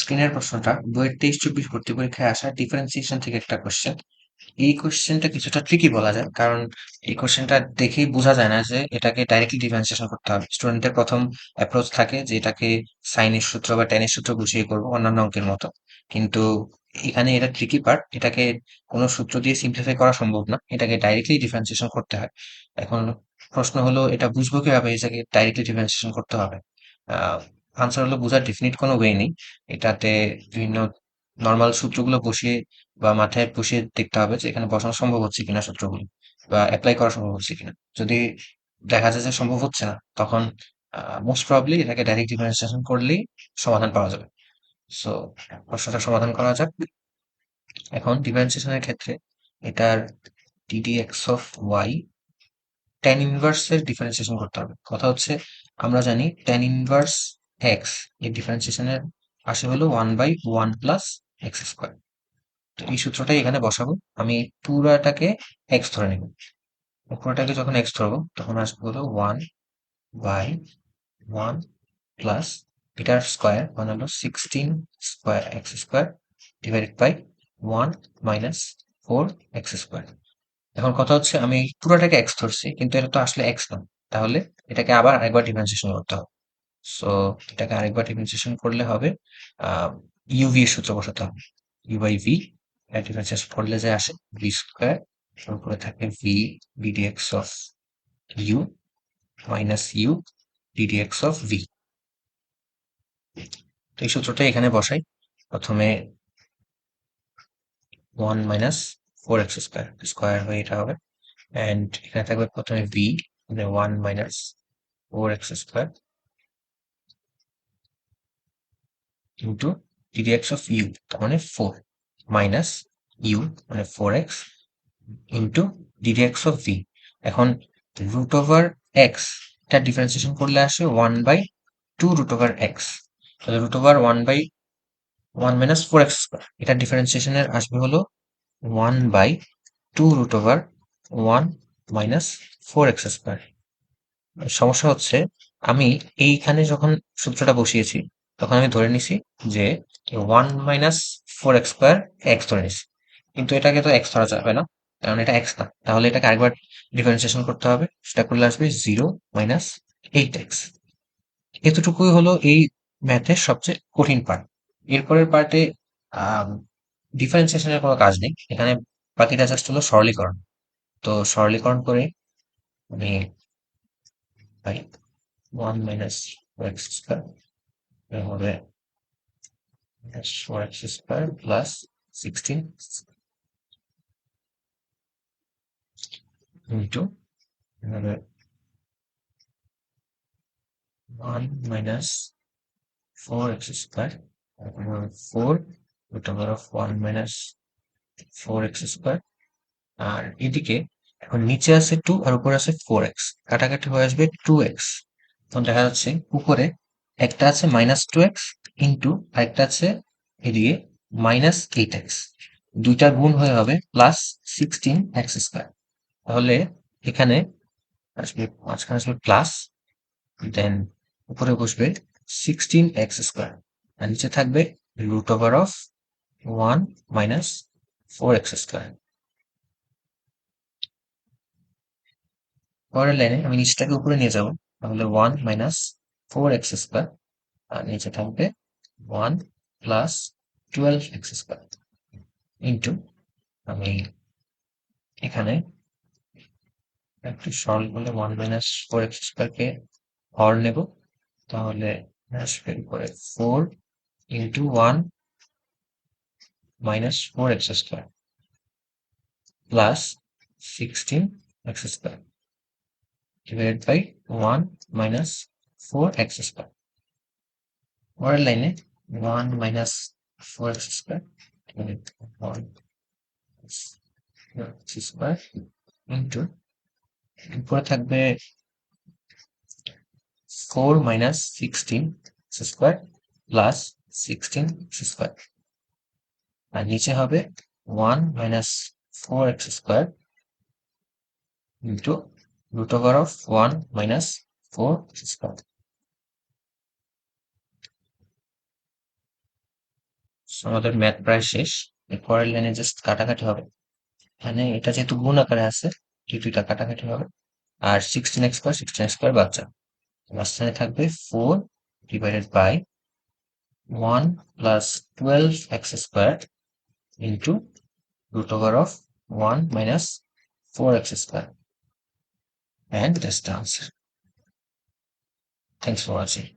স্ক্রিনের প্রশ্নটা, বইয়ের তেইশ চব্বিশ ভর্তি পরীক্ষায় আসা ডিফারেন্সিয়েশন থেকে একটা কোশ্চেন এই কোশ্চেনটা কিছুটা ট্রিকি বলা যায়, কারণ এই কোশ্চেনটা দেখেই বোঝা যায় না যে এটাকে ডাইরেক্টলি ডিফারেন্সিয়েশন করতে হবে। স্টুডেন্টের প্রথম অ্যাপ্রোচ থাকে যে এটাকে সাইনের সূত্র বা টেনের সূত্র বুঝিয়ে করব অন্যান্য অঙ্কের মতো। কিন্তু এখানে এটা ট্রিকি পার্ট এটাকে কোনো সূত্র দিয়ে সিম্পলিফাই করা সম্ভব না, এটাকে ডাইরেক্টলি ডিফারেন্সিয়েশন করতে হয়। এখন প্রশ্ন হলো, এটা বুঝব কীভাবে? এটাকে ডাইরেক্টলি ডিফারেন্সিয়েশন করতে হবে। আনসার হলো বোঝার ডেফিনিট কোনো ওয়ে নেই। এটাতে বিভিন্ন নর্মাল সূত্রগুলো বসিয়ে বা মাথায় বসিয়ে দেখতে হবে যে এখানে বসানো সম্ভব হচ্ছে কিনা সূত্রগুলো বা অ্যাপ্লাই করা সম্ভব হচ্ছে কিনা। যদি দেখা যায় যে সম্ভব হচ্ছে না, তখন মোস্ট প্রবলি এটাকে ডাইরেক্ট ডিফারেন্সিয়েশন করলেই সমাধান পাওয়া যাবে। সো প্রশ্নটা সমাধান করা যাক। এখন ডিফারেন্সিয়েশনের ক্ষেত্রে এটার DD X of Y tan ইনভার্সের differentiation করতে হবে। কথা হচ্ছে আমরা জানি টেন ইনভার্স এক্সের ডিফারেন্সিয়েশনের আসে হলো one by one plus X square তো এই সূত্রটাই এখানে বসাবো। আমি পুরাটাকে এক্স ধরে নেব। পুরাটাকে যখন এক্স ধরবো, তখন আসবে হলো ওয়ান বাই ওয়ান প্লাস এটার স্কোয়ার মানে হলো sixteen square X square divided by one minus four X square এখন কথা হচ্ছে, আমি পুরোটাকে এক্স ধরছি, কিন্তু এটা তো আসলে এক্স না তাহলে এটাকে আবার আরেকবার ডিফারেন্সিয়েশন করতে হবে। সো এটাকে আরেকবার ডিফারেন্সিয়েশন করলে হবে ইউভি এর সূত্র বসাতে হবে ইউ বাই ভি ডিফারেন্সিয়েশন করলে যে আসে ভি স্কোয়ার তারপরে থাকে V D D X of U minus U D D X of V তো এই সূত্রটা এখানে বসাই, প্রথমে one minus four X square square হয়ে এটা হবে অ্যান্ড এখানে থাকবে প্রথমে V one minus four X square into D D X of U মানে ফোর মাইনাস ইউ মানে four X into D D X of V এখন রুট ওভার এক্স এটা ডিফারেন্সিয়েশন করলে আসে one by two root over X তাহলে root over one by one minus four X square এটা ডিফারেন্সিয়েশনের আসবে হলো one by two root over one minus four X square সমস্যা হচ্ছে, আমি এইখানে যখন সূত্রটা বসিয়েছি তখন আমি ধরে নিছি যে one minus four X square X ধরে নিছি। কিন্তু এটাকে তো এক্স ধরা যাবে না, কারণ এটা এক্স না। তাহলে এটাকে আরেকবার ডিফারেন্সিয়েশন করতে হবে। সেটা করলে আসবে জিরো মাইনাস এইট এক্স এতটুকুই হলো এই ম্যাথের সবচেয়ে কঠিন পার্ট এরপরের পার্টে ডিফারেন্সিয়েশনের কোনো কাজ নেই। এখানে বাকিটা জাস্ট হলো সরলীকরণ। তো সরলীকরণ করে আমি ওয়ান মাইনাস এক্স স্কোয়ার হবে four X square plus sixteen one minus four X square four root over of 1 minus 4x square আর এদিকে এখন নিচে আছে 2 আর উপরে আছে 4x কাটাকাটি হয়ে আসবে 2x তখন দেখা যাচ্ছে উপরে একটা আছে মাইনাস টু এক্স ইন্টু আরেকটা আছে এদিকে মাইনাস এইট এক্স দুইটা গুণ হয়ে হবে প্লাস সিক্সটিন এক্স স্কোয়ার তাহলে এখানে আসবে, মাঝখানে আসবে প্লাস দেন উপরে বসবে সিক্সটিন এক্স স্কোয়ার আর নিচে থাকবে root over of one minus four X square পরের লাইনে আমি নিচটাকে উপরে নিয়ে যাব, তাহলে one minus four X square আর নিচে থাকবে one plus twelve X square into আমি এখানে একটু সরল বলে ওয়ান মাইনাস ফোর এক্স স্কোয়ারকে হর নেব, তাহলে আসবে করে four into one minus 4x square plus 16x square divided by 1 minus 4x square. পরের লাইনে 1 minus 4x square divided by 1 x square into উপরে থাকবে 4 minus 16 x square plus 16 x square. আর নিচে হবে one minus four X square into root over of one minus four X square আমাদের math প্রায় শেষ। পরের লাইনে জাস্ট কাটাকাটি হবে। এখানে এটা যেহেতু গুণ আকারে আছে দুইটা কাটাকাটি হবে। আর sixteen X square sixteen X square বাচ্চা। মাঝখানে থাকবে four divided by one plus twelve X square into root over of 1 minus 4x square and that's the answer. Thanks for watching.